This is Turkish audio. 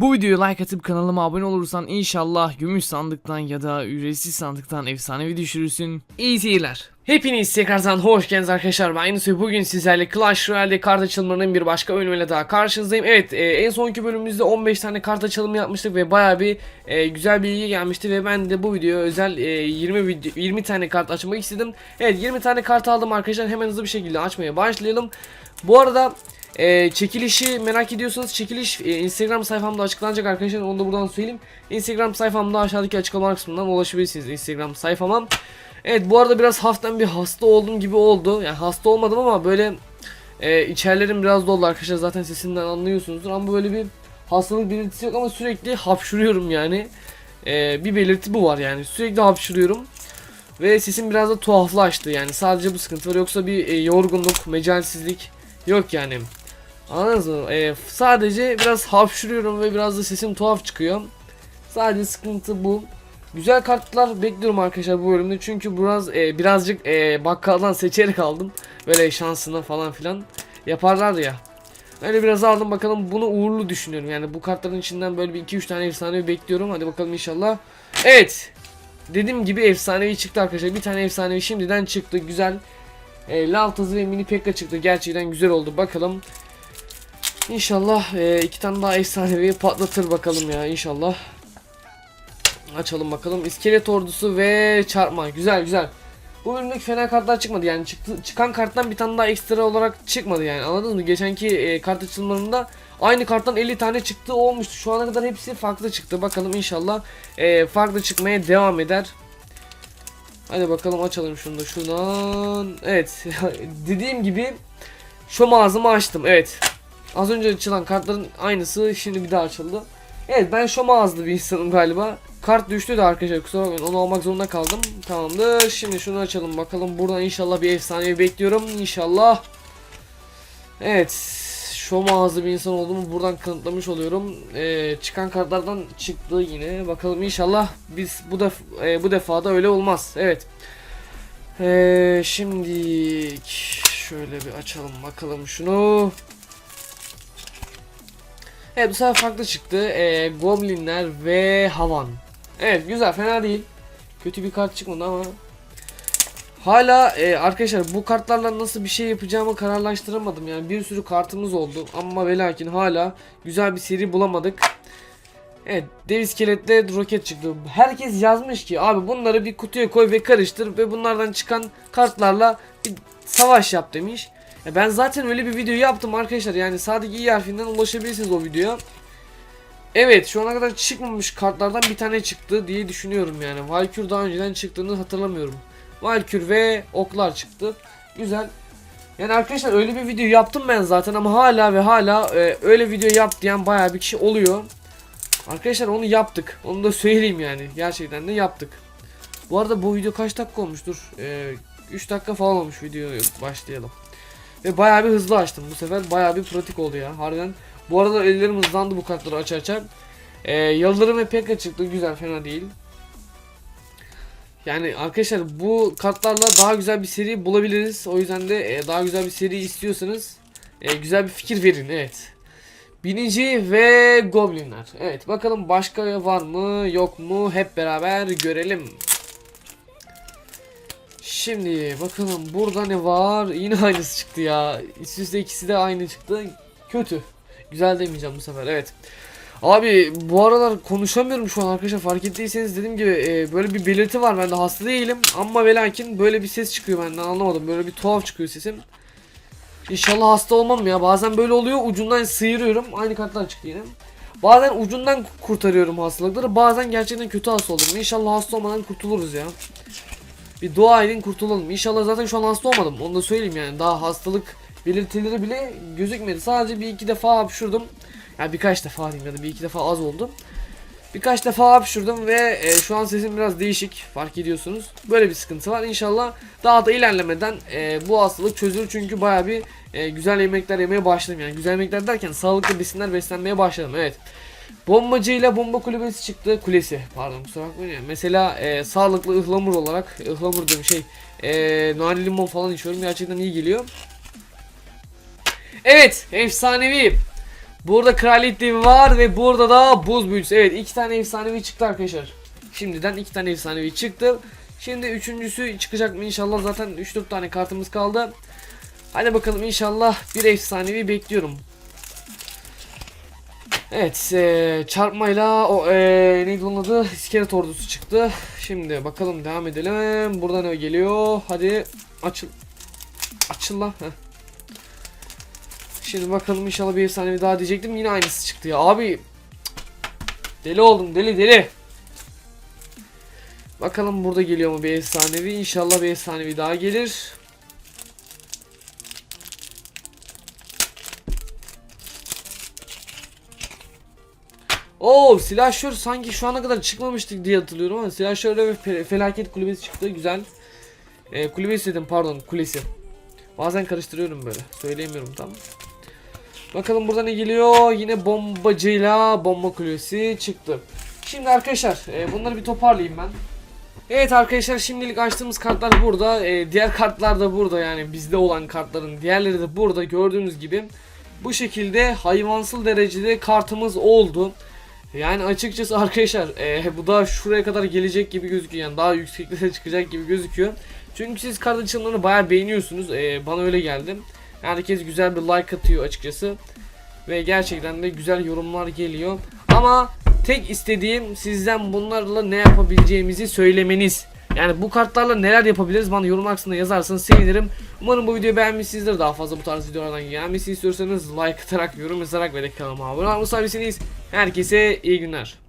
Bu videoyu like atıp kanalıma abone olursan inşallah gümüş sandıktan ya da ücretsiz sandıktan efsanevi düşürürsün. İyi seyirler. Hepiniz tekrardan hoş geldiniz arkadaşlar. Ben Yunus bugün sizlerle Clash Royale'de kart açılımlarının bir başka bölümüyle daha karşınızdayım. Evet e, en sonki bölümümüzde 15 tane kart açılımı yapmıştık ve baya bir e, güzel bilgi gelmişti ve ben de bu videoya özel e, 20 video 20 tane kart açmak istedim. Evet 20 tane kart aldım arkadaşlar. Hemen hızlı bir şekilde açmaya başlayalım. Bu arada e, çekilişi merak ediyorsanız çekiliş e, Instagram sayfamda açıklanacak arkadaşlar onu da buradan söyleyeyim. Instagram sayfamda aşağıdaki açıklama kısmından ulaşabilirsiniz Instagram sayfama. Evet bu arada biraz hafiften bir hasta oldum gibi oldu. Yani hasta olmadım ama böyle e, içerlerim biraz doldu arkadaşlar zaten sesimden anlıyorsunuzdur ama böyle bir hastalık belirtisi yok ama sürekli hapşuruyorum yani. E, bir belirti bu var yani sürekli hapşuruyorum. Ve sesim biraz da tuhaflaştı yani sadece bu sıkıntı var yoksa bir e, yorgunluk, mecalsizlik yok yani. Anladınız mı? E, sadece biraz hapşuruyorum ve biraz da sesim tuhaf çıkıyor. Sadece sıkıntı bu. Güzel kartlar bekliyorum arkadaşlar bu bölümde çünkü biraz e, birazcık e, bakkaldan seçerek aldım. Böyle şansına falan filan yaparlar ya. Öyle biraz aldım bakalım bunu uğurlu düşünüyorum. Yani bu kartların içinden böyle bir 2-3 tane efsanevi bekliyorum. Hadi bakalım inşallah. Evet. Dediğim gibi efsanevi çıktı arkadaşlar. Bir tane efsanevi şimdiden çıktı. Güzel. E, Lavtazı ve Mini Pekka çıktı. Gerçekten güzel oldu. Bakalım. İnşallah e, iki tane daha efsanevi patlatır bakalım ya inşallah. Açalım bakalım. İskelet ordusu ve çarpma. Güzel güzel. Bu bölümdeki fena kartlar çıkmadı yani çıktı, çıkan karttan bir tane daha ekstra olarak çıkmadı yani anladınız mı? Geçenki e, kart açılımlarında aynı karttan 50 tane çıktı olmuştu. Şu ana kadar hepsi farklı çıktı. Bakalım inşallah e, farklı çıkmaya devam eder. Hadi bakalım açalım şunu da şuradan. Evet dediğim gibi şu mağazamı açtım evet. Az önce açılan kartların aynısı şimdi bir daha açıldı. Evet ben şu mağazlı bir insanım galiba. Kart düştü de arkadaşlar kusura bakmayın onu almak zorunda kaldım. Tamamdır. Şimdi şunu açalım bakalım. Buradan inşallah bir efsanevi bekliyorum. İnşallah. Evet. Şu mağazlı bir insan olduğumu buradan kanıtlamış oluyorum. Ee, çıkan kartlardan çıktı yine. Bakalım inşallah biz bu def e, bu defa da öyle olmaz. Evet. Ee, şimdi şöyle bir açalım bakalım şunu. Evet bu sefer farklı çıktı. Ee, Goblinler ve Havan. Evet güzel fena değil. Kötü bir kart çıkmadı ama. Hala e, arkadaşlar bu kartlarla nasıl bir şey yapacağımı kararlaştıramadım. Yani bir sürü kartımız oldu ama ve lakin hala güzel bir seri bulamadık. Evet dev iskeletle roket çıktı. Herkes yazmış ki abi bunları bir kutuya koy ve karıştır ve bunlardan çıkan kartlarla bir savaş yap demiş. Ya ben zaten öyle bir video yaptım arkadaşlar. Yani sadece i harfinden ulaşabilirsiniz o videoya. Evet şu ana kadar çıkmamış kartlardan bir tane çıktı diye düşünüyorum yani. Valkür daha önceden çıktığını hatırlamıyorum. Valkür ve oklar çıktı. Güzel. Yani arkadaşlar öyle bir video yaptım ben zaten ama hala ve hala e, öyle video yap diyen bayağı bir kişi oluyor. Arkadaşlar onu yaptık. Onu da söyleyeyim yani. Gerçekten de yaptık. Bu arada bu video kaç dakika olmuştur? E, 3 dakika falan olmuş videoya başlayalım. Ve bayağı bir hızlı açtım bu sefer. Bayağı bir pratik oldu ya. Harbiden. Bu arada ellerim hızlandı bu kartları aç açar. Ee, Yıldırım ve Pekka çıktı. Güzel fena değil. Yani arkadaşlar bu kartlarla daha güzel bir seri bulabiliriz. O yüzden de e, daha güzel bir seri istiyorsanız e, güzel bir fikir verin. Evet. Binici ve Goblinler. Evet bakalım başka var mı yok mu hep beraber görelim. Şimdi bakalım burada ne var? Yine aynısı çıktı ya. Üst üste ikisi de aynı çıktı. Kötü. Güzel demeyeceğim bu sefer. Evet. Abi bu aralar konuşamıyorum şu an arkadaşlar fark ettiyseniz dediğim gibi e, böyle bir belirti var bende hasta değilim ama ve böyle bir ses çıkıyor benden anlamadım böyle bir tuhaf çıkıyor sesim İnşallah hasta olmam ya bazen böyle oluyor ucundan sıyırıyorum aynı kartlar çıktı yine Bazen ucundan kurtarıyorum hastalıkları bazen gerçekten kötü hasta olurum İnşallah hasta olmadan kurtuluruz ya bir dua edin kurtulalım. İnşallah zaten şu an hasta olmadım. Onu da söyleyeyim yani. Daha hastalık belirtileri bile gözükmedi. Sadece bir iki defa hapşurdum. Yani birkaç defa diyeyim ya da bir iki defa az oldu. Birkaç defa hapşurdum ve e, şu an sesim biraz değişik fark ediyorsunuz. Böyle bir sıkıntı var. İnşallah daha da ilerlemeden e, bu hastalık çözülür çünkü baya bir e, güzel yemekler yemeye başladım. Yani güzel yemekler derken sağlıklı besinler beslenmeye başladım. Evet. Bombacıyla bomba kulübesi çıktı. Kulesi pardon kusura bakmayın. Mesela e, sağlıklı ıhlamur olarak ıhlamur diyorum şey e, nane limon falan içiyorum. Gerçekten iyi geliyor. Evet efsanevi. Burada kraliyet devi var ve burada da buz büyücüsü. Evet iki tane efsanevi çıktı arkadaşlar. Şimdiden iki tane efsanevi çıktı. Şimdi üçüncüsü çıkacak mı inşallah zaten 3-4 tane kartımız kaldı. Hadi bakalım inşallah bir efsanevi bekliyorum. Evet eee, çarpmayla o eee neydi onun adı iskelet ordusu çıktı. Şimdi bakalım devam edelim. Burada ne geliyor? Hadi açıl. Açıl lan. Heh. Şimdi bakalım inşallah bir efsanevi daha diyecektim. Yine aynısı çıktı ya. Abi deli oldum deli deli. Bakalım burada geliyor mu bir efsanevi. İnşallah bir efsanevi daha gelir. Oo silahşör sanki şu ana kadar çıkmamıştık diye hatırlıyorum ama silahşörde ve fe- felaket kulübesi çıktı güzel. Ee, kulübesi dedim pardon kulesi. Bazen karıştırıyorum böyle söyleyemiyorum tam. Bakalım burada ne geliyor yine bombacıyla bomba kulesi çıktı. Şimdi arkadaşlar e, bunları bir toparlayayım ben. Evet arkadaşlar şimdilik açtığımız kartlar burada. Ee, diğer kartlar da burada yani bizde olan kartların diğerleri de burada gördüğünüz gibi. Bu şekilde hayvansal derecede kartımız oldu. Yani açıkçası arkadaşlar e, bu da şuraya kadar gelecek gibi gözüküyor. Yani daha yükseklere çıkacak gibi gözüküyor. Çünkü siz kart açılımlarını bayağı beğeniyorsunuz. E, bana öyle geldi. Herkes güzel bir like atıyor açıkçası. Ve gerçekten de güzel yorumlar geliyor. Ama tek istediğim sizden bunlarla ne yapabileceğimizi söylemeniz. Yani bu kartlarla neler yapabiliriz bana yorum kısmında yazarsanız sevinirim. Umarım bu videoyu beğenmişsinizdir. Daha fazla bu tarz videolardan gelmesini istiyorsanız like atarak, yorum yazarak ve de kanalıma abone olmayı Herkese iyi günler.